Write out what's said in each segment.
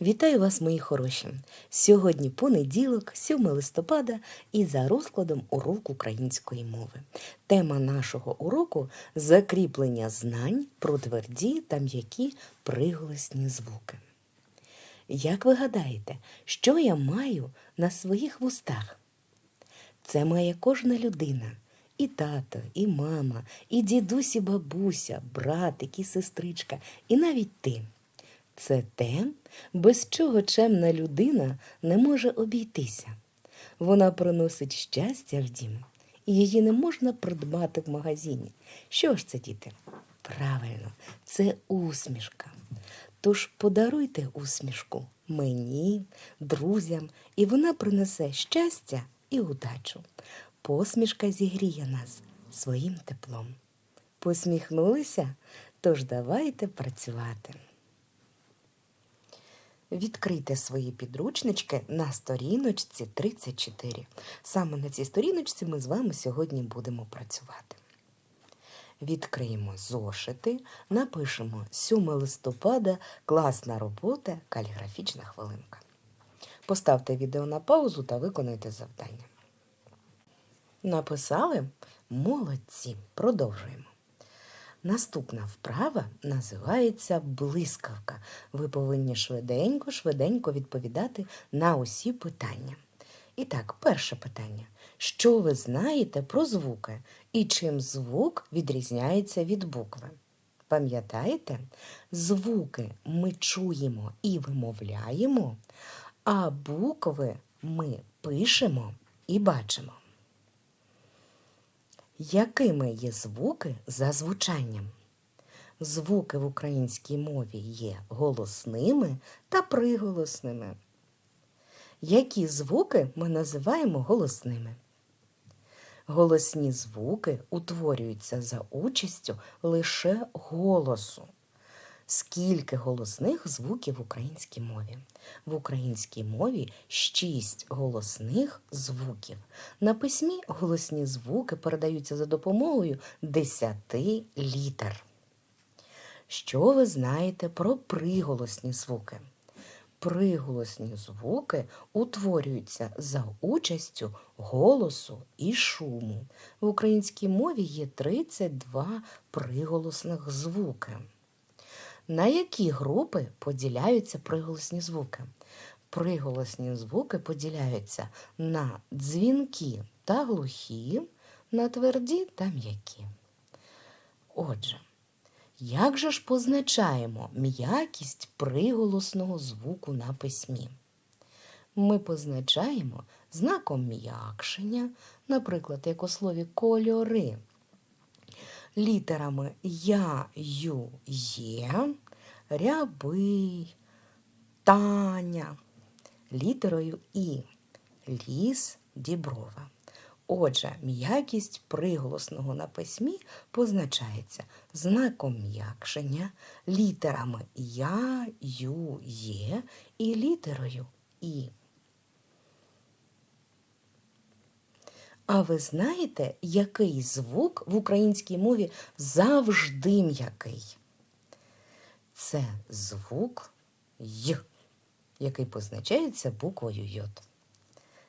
Вітаю вас, мої хороші! Сьогодні понеділок, 7 листопада, і за розкладом урок української мови. Тема нашого уроку закріплення знань про тверді та м'які приголосні звуки. Як ви гадаєте, що я маю на своїх вустах? Це має кожна людина. І тато, і мама, і дідусь, і бабуся, братик, і сестричка, і навіть ти. Це те, без чого чемна людина не може обійтися. Вона приносить щастя в дім, і її не можна придбати в магазині. Що ж це, діти? Правильно, це усмішка. Тож подаруйте усмішку мені, друзям, і вона принесе щастя і удачу. Посмішка зігріє нас своїм теплом. Посміхнулися? Тож давайте працювати. Відкрийте свої підручнички на сторіночці 34. Саме на цій сторіночці ми з вами сьогодні будемо працювати. Відкриємо зошити, напишемо 7 листопада, класна робота, каліграфічна хвилинка. Поставте відео на паузу та виконайте завдання. Написали? Молодці. Продовжуємо. Наступна вправа називається блискавка. Ви повинні швиденько, швиденько відповідати на усі питання. І так, перше питання. Що ви знаєте про звуки і чим звук відрізняється від букви? Пам'ятаєте? Звуки ми чуємо і вимовляємо, а букви ми пишемо і бачимо. Якими є звуки за звучанням? Звуки в українській мові є голосними та приголосними. Які звуки ми називаємо голосними? Голосні звуки утворюються за участю лише голосу. Скільки голосних звуків в українській мові? В українській мові шість голосних звуків. На письмі голосні звуки передаються за допомогою десяти літер. Що ви знаєте про приголосні звуки? Приголосні звуки утворюються за участю голосу і шуму. В українській мові є 32 приголосних звуки. На які групи поділяються приголосні звуки? Приголосні звуки поділяються на дзвінкі та глухі, на тверді та м'які. Отже, як же ж позначаємо м'якість приголосного звуку на письмі? Ми позначаємо знаком м'якшення, наприклад, як у слові кольори літерами Я, Ю, Є, рябий, Таня, літерою І, ліс, діброва. Отже, м'якість приголосного на письмі позначається знаком м'якшення, літерами Я, Ю, Є і літерою І. А ви знаєте, який звук в українській мові завжди м'який? Це звук Й, який позначається буквою Й.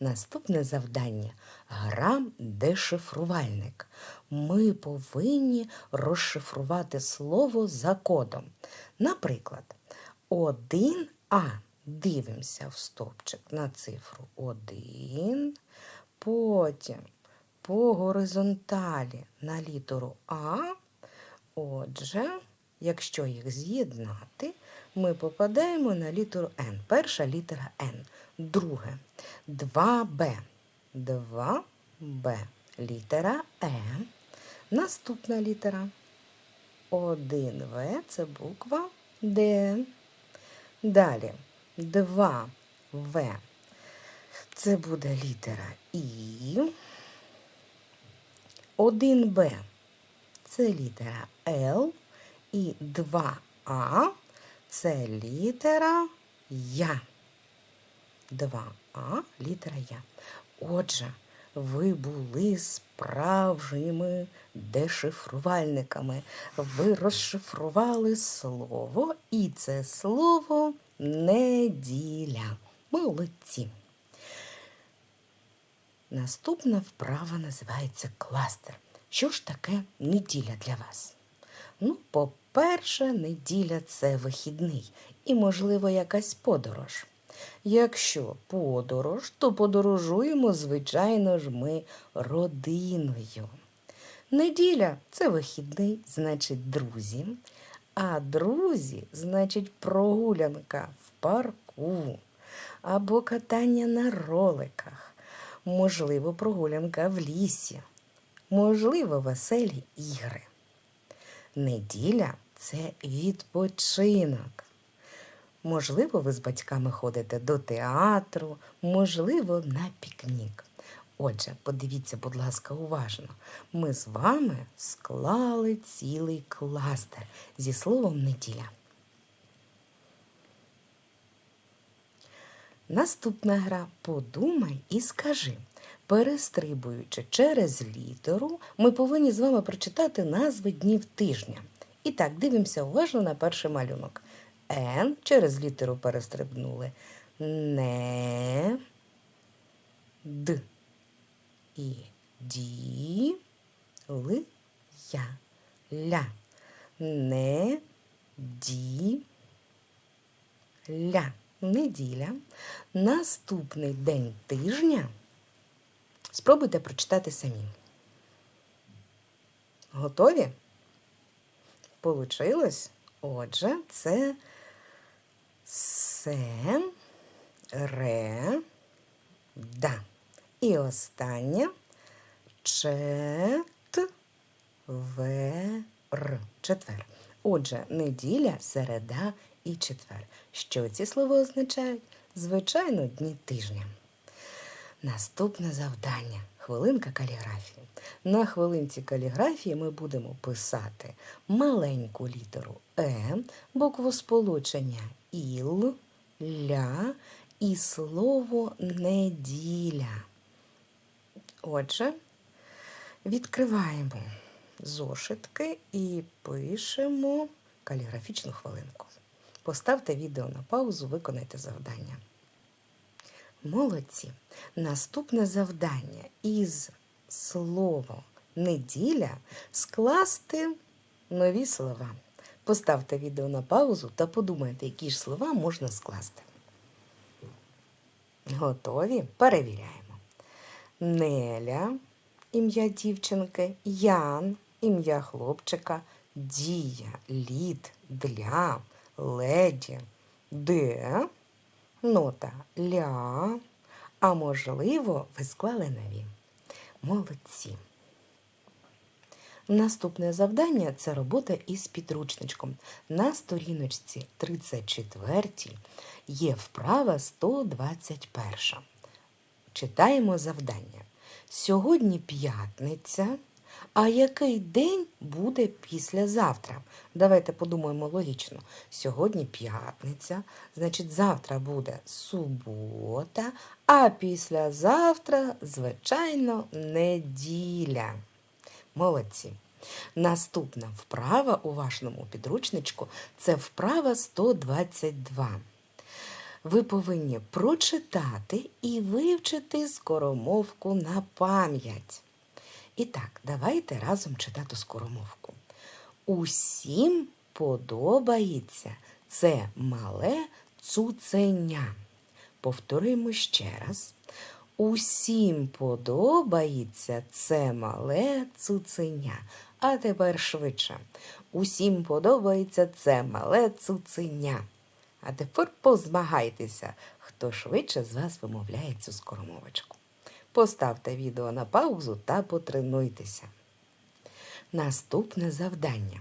Наступне завдання гра дешифрувальник. Ми повинні розшифрувати слово за кодом. Наприклад, 1А. Дивимося в стовпчик на цифру 1. Потім по горизонталі на літеру А. Отже, якщо їх з'єднати, ми попадаємо на літеру Н. Перша літера Н. Друге 2Б. 2Б. Літера Е. Наступна літера 1В це буква Д. Далі 2В. Це буде літера І. 1Б це літера Л. І 2А це літера Я. 2А літера Я. Отже, ви були справжніми дешифрувальниками. Ви розшифрували слово, і це слово не Наступна вправа називається кластер. Що ж таке неділя для вас? Ну, по-перше, неділя це вихідний і, можливо, якась подорож. Якщо подорож, то подорожуємо, звичайно ж, ми родиною. Неділя це вихідний, значить друзі. А друзі, значить, прогулянка в парку або катання на роликах, можливо, прогулянка в лісі, можливо, веселі ігри. Неділя це відпочинок. Можливо, ви з батьками ходите до театру, можливо, на пікнік. Отже, подивіться, будь ласка, уважно. Ми з вами склали цілий кластер зі словом неділя. Наступна гра Подумай і скажи. Перестрибуючи через літеру, ми повинні з вами прочитати назви днів тижня. І так, дивимося уважно на перший малюнок. Н через літеру перестрибнули. Не. Д. І ді. Л. Я. Ля. Не. Ді. Ля. Неділя. Наступний день тижня. Спробуйте прочитати самі. Готові? Получилось? Отже, це се, ре, да. І останнє чет, вер. Четвер. Отже, неділя, середа і четвер. Що ці слова означають? Звичайно, дні тижня. Наступне завдання хвилинка каліграфії. На хвилинці каліграфії ми будемо писати маленьку літеру Е, букву сполучення ІЛ, ля і слово неділя. Отже, відкриваємо зошитки і пишемо каліграфічну хвилинку. Поставте відео на паузу, виконайте завдання. Молодці. Наступне завдання із слово неділя скласти нові слова. Поставте відео на паузу та подумайте, які ж слова можна скласти. Готові? Перевіряємо. Неля, ім'я дівчинки, Ян, ім'я хлопчика, Дія, лід, для, леді, де, нота ля, а можливо, ви склали нові. Молодці. Наступне завдання це робота із підручничком. На сторіночці 34 є вправа 121. Читаємо завдання. Сьогодні п'ятниця. А який день буде післязавтра? Давайте подумаємо логічно. Сьогодні п'ятниця, значить, завтра буде субота, а післязавтра, звичайно, неділя. Молодці. Наступна вправа у вашому підручничку це вправа 122. Ви повинні прочитати і вивчити скоромовку на пам'ять. І так, давайте разом читати скоромовку. Усім подобається це мале цуценя. Повторимо ще раз. Усім подобається це мале цуценя. А тепер швидше. Усім подобається це мале цуценя. А тепер позмагайтеся, хто швидше з вас вимовляє цю скоромовочку. Поставте відео на паузу та потренуйтеся. Наступне завдання.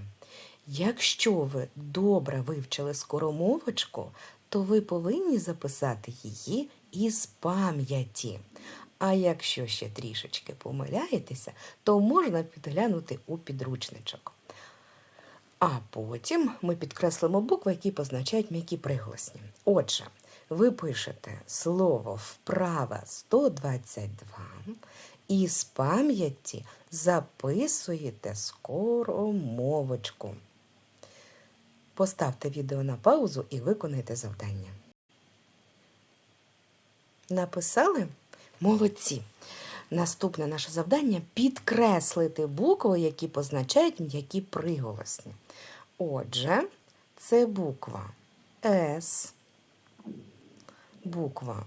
Якщо ви добре вивчили скоромовочку, то ви повинні записати її із пам'яті. А якщо ще трішечки помиляєтеся, то можна підглянути у підручничок. А потім ми підкреслимо букви, які позначають м'які приголосні. Отже, ви пишете слово вправа 122 і з пам'яті записуєте скоромовочку. Поставте відео на паузу і виконайте завдання. Написали? Молодці. Наступне наше завдання підкреслити букви, які позначають м'які приголосні. Отже, це буква С, буква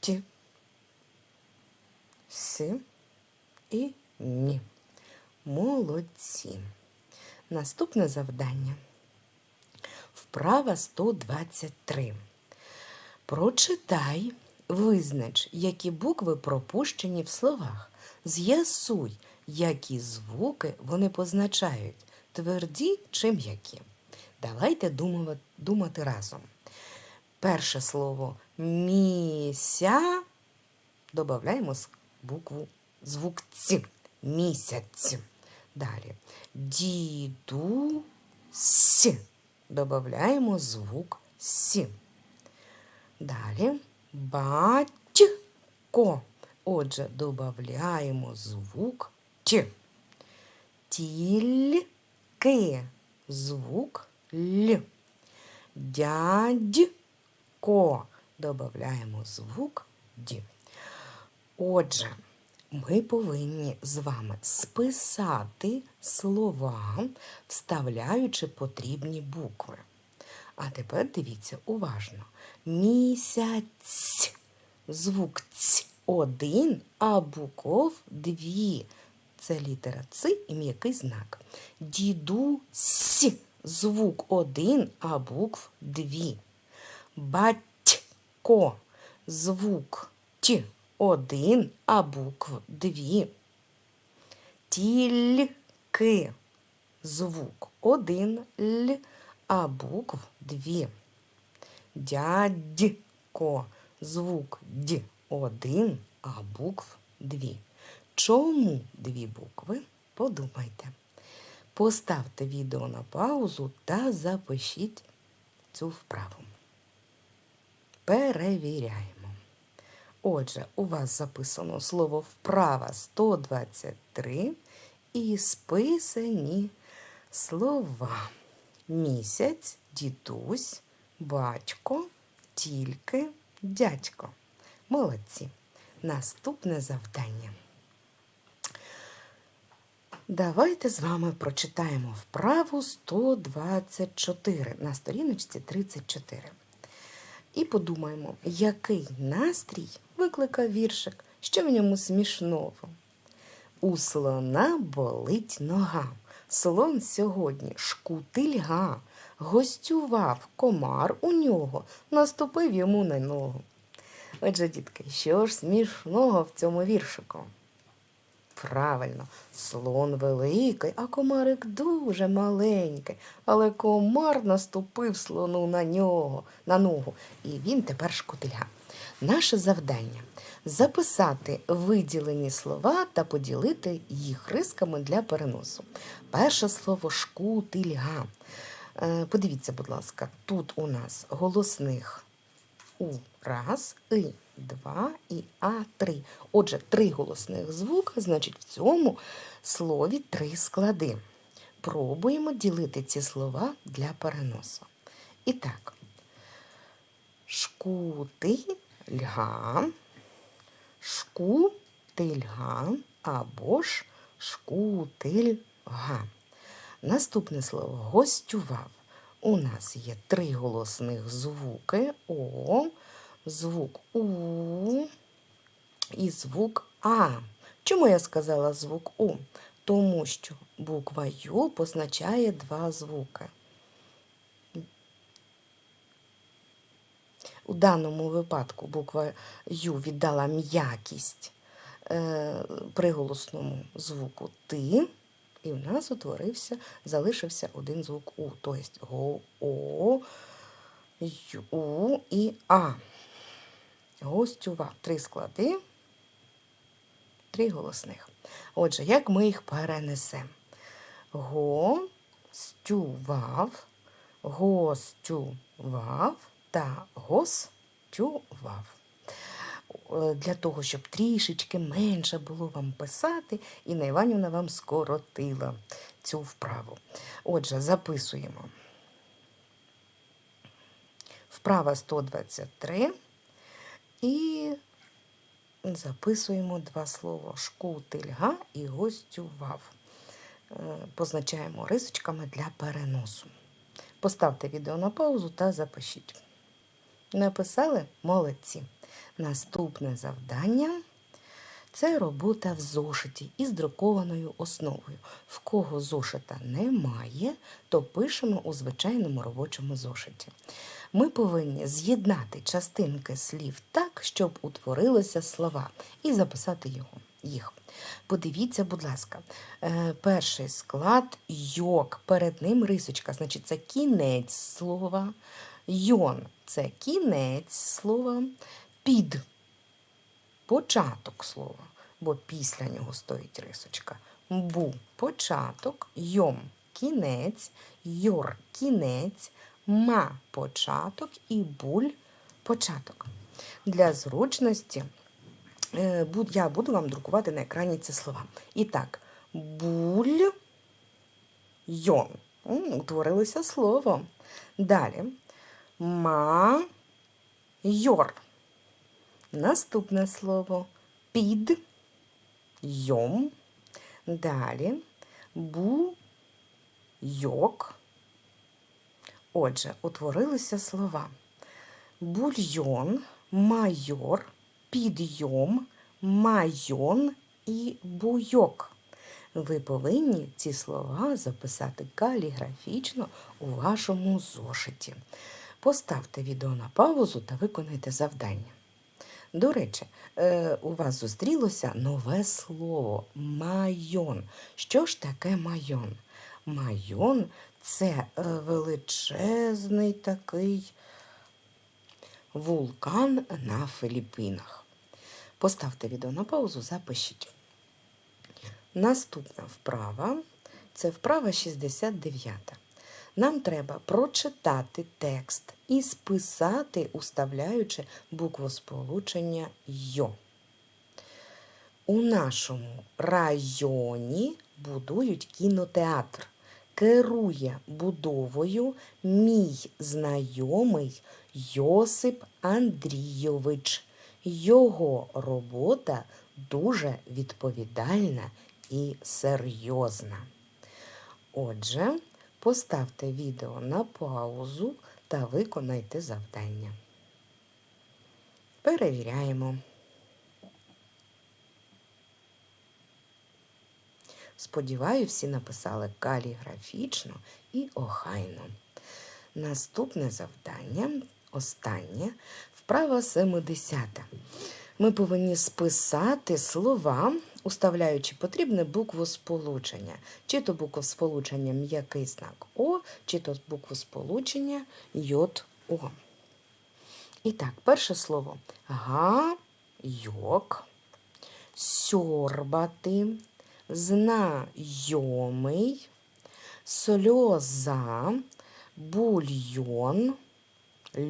Т, С і Ні. Молодці. Наступне завдання. Вправа 123. Прочитай, визнач, які букви пропущені в словах. З'ясуй, які звуки вони позначають, тверді чи м'які. Давайте думати, разом. Перше слово міся. Додаємо букву звук Ц. Місяць. Далі. Діду С. Додаємо звук С. Далі батько. Отже, додаємо звук Т. Тільки звук Л. Дядько. Додаємо звук Д. Отже, ми повинні з вами списати слова, вставляючи потрібні букви. А тепер дивіться уважно. Місяць. Звук ць один, а букв дві. Це літера Ц і м'який знак. Дідусь. Звук один, а букв дві. Батько. Звук Т один, а букв дві. Тільки. Звук один Л, а букв дві. Дядько. Звук Д один, а букв дві. Чому дві букви? Подумайте. Поставте відео на паузу та запишіть цю вправу. Перевіряємо. Отже, у вас записано слово вправа 123 і списані слова. Місяць, дідусь, батько, тільки, дядько. Молодці. Наступне завдання. Давайте з вами прочитаємо вправу 124 на сторіночці 34. І подумаємо, який настрій викликав віршик, що в ньому смішного. У слона болить нога. Слон сьогодні шкутильга. Гостював комар у нього, наступив йому на ногу. Отже, дітки, що ж смішного в цьому віршику? Правильно, слон великий, а комарик дуже маленький. Але комар наступив слону на нього, на ногу, і він тепер шкутильга. Наше завдання записати виділені слова та поділити їх рисками для переносу. Перше слово шкутильга. Е, подивіться, будь ласка, тут у нас голосних у раз, і два і а три. Отже, три голосних звука, значить, в цьому слові три склади. Пробуємо ділити ці слова для переносу. І так, шкутильга, шкутильга або ж шкутильга. Наступне слово гостював. У нас є три голосних звуки О, звук У і звук А. Чому я сказала звук У? Тому що буква Ю позначає два звуки. У даному випадку буква Ю віддала м'якість е, приголосному звуку Ти. І в нас утворився, залишився один звук У. Тобто го, О, Ю і А. Гостював. Три склади, три голосних. Отже, як ми їх перенесемо? Гостював, гостював та гостював. Е, для того, щоб трішечки менше було вам писати, і Іванівна вам скоротила цю вправу. Отже, записуємо. Вправа 123 і записуємо два слова шкутильга і гостював. Е, Позначаємо рисочками для переносу. Поставте відео на паузу та запишіть. Написали? Молодці. Наступне завдання це робота в зошиті із друкованою основою. В кого зошита немає, то пишемо у звичайному робочому зошиті. Ми повинні з'єднати частинки слів так, щоб утворилися слова, і записати його, їх. Подивіться, будь ласка, е, перший склад йок, перед ним рисочка, значить це кінець слова. Йон це кінець слова, під початок слова, бо після нього стоїть рисочка. Бу початок, йом кінець, йор кінець, ма початок і буль початок. Для зручності е, я буду вам друкувати на екрані ці слова. І так, буль, йон. Утворилося слово. Далі. Ма, йор. Наступне слово під, йом. Далі бу, йок. Отже, утворилися слова бульйон, майор, підйом, майон і буйок. Ви повинні ці слова записати каліграфічно у вашому зошиті. Поставте відео на паузу та виконайте завдання. До речі, е, у вас зустрілося нове слово майон. Що ж таке майон? Майон це е, величезний такий вулкан на Філіппінах. Поставте відео на паузу, запишіть. Наступна вправа це вправа 69. Нам треба прочитати текст і списати, уставляючи буквосполучення Йо. У нашому районі будують кінотеатр. Керує будовою мій знайомий Йосип Андрійович. Його робота дуже відповідальна і серйозна. Отже, поставте відео на паузу та виконайте завдання. Перевіряємо. Сподіваюся, всі написали каліграфічно і охайно. Наступне завдання, останнє, вправа 70. Ми повинні списати слова, уставляючи потрібне буквосполучення. Чи то буквосполучення м'який знак О, чи то буквосполучення йод О. І так, перше слово гайок, сьорбати, знайомий, сльоза, бульйон,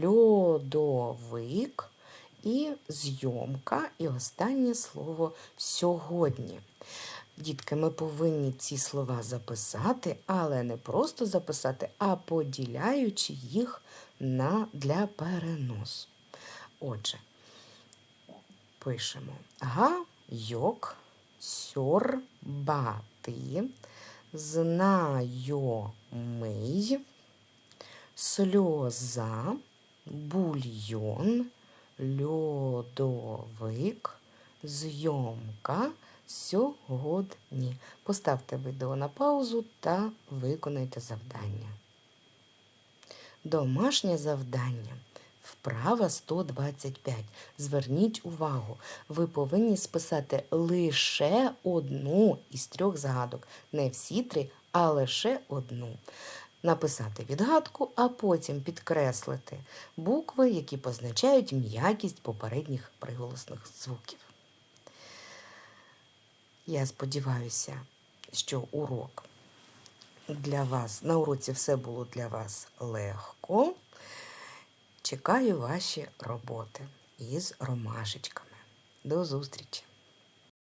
льодовик і зйомка. І останнє слово сьогодні. Дітки, ми повинні ці слова записати, але не просто записати, а поділяючи їх на, для переносу. Отже, пишемо гайок, сьорбати, знайомий, сльоза, бульйон, льодовик, зйомка сьогодні. Поставте відео на паузу та виконайте завдання. Домашнє завдання. Вправа 125. Зверніть увагу, ви повинні списати лише одну із трьох загадок. Не всі три, а лише одну. Написати відгадку, а потім підкреслити букви, які позначають м'якість попередніх приголосних звуків. Я сподіваюся, що урок для вас на уроці все було для вас легко. Чекаю ваші роботи із ромашечками. До зустрічі!